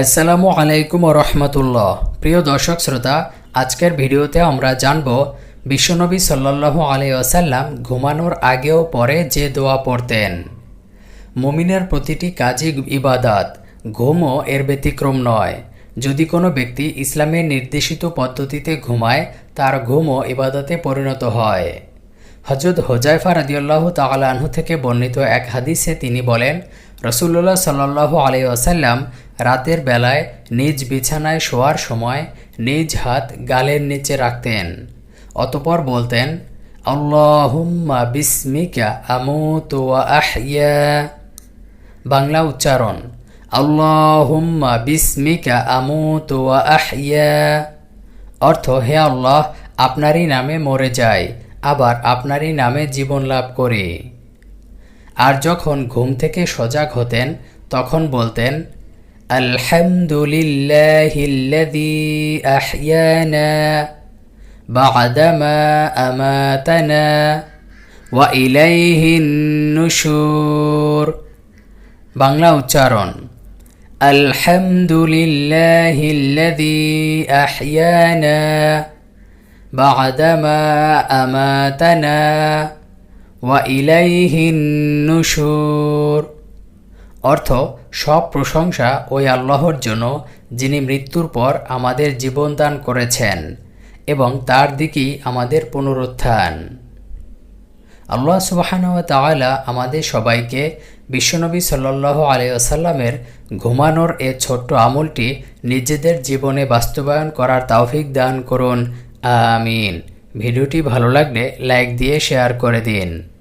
আসসালামু আলাইকুম রহমতুল্লাহ প্রিয় দর্শক শ্রোতা, আজকের ভিডিওতে আমরা জানব, বিশ্বনবী সাল্লাল্লাহু আলাই আসাল্লাম ঘুমানোর আগেও পরে যে দোয়া পড়তেন। মুমিনের প্রতিটি কাজই ইবাদাত, ঘুমও এর ব্যতিক্রম নয়। যদি কোনো ব্যক্তি ইসলামের নির্দেশিত পদ্ধতিতে ঘুমায়, তার ঘুমও ইবাদতে পরিণত হয়। হজরত হোজাইফা রাদিউল্লাহ তালাহু থেকে বর্ণিত এক হাদিসে তিনি বলেন রসুল্লাহ সাল্লাহ আলাই আসাল্লাম রাতের বেলায় নিজ বিছানায় শোয়ার সময় নিজ হাত গালের নিচে রাখতেন। অতপর বলতেন, আল্লাহুম্মা বিস্মিকা আমুতু ওয়া আহইয়া। বাংলা উচ্চারণ, আল্লাহুম্মা বিস্মিকা আমুতু ওয়া আহইয়া। অর্থ, হে আল্লাহ, আপনারই নামে মরে যায় আবার আপনারই নামে জীবন লাভ করি। আর যখন ঘুম থেকে সজাগ হতেন, তখন বলতেন আলহামদুলিল্লাহিল্লাযী আহইয়ানা বা'দামা আমাতানা ওয়া ইলাইহিন নুশুর বাংলা উচ্চারণ আলহামদুলিল্লাহিল্লাযী আহইয়ানা বা'দামা আমাতানা ওয়া ইলাইহিন নুশুর অর্থ, সব প্রশংসা ওই আল্লাহর জন্য, যিনি মৃত্যুর পর আমাদের জীবন দান করেছেন এবং তার দিকেই আমাদের পুনরুত্থান। আল্লাহ সুবাহান তাআলা আমাদের সবাইকে বিশ্বনবী সাল্লাহ আলিয়াসাল্লামের ঘুমানোর এ ছোট্ট আমলটি নিজেদের জীবনে বাস্তবায়ন করার তাওফিক দান করুন। আমিন। ভিডিওটি ভালো লাগলে লাইক দিয়ে শেয়ার করে দিন।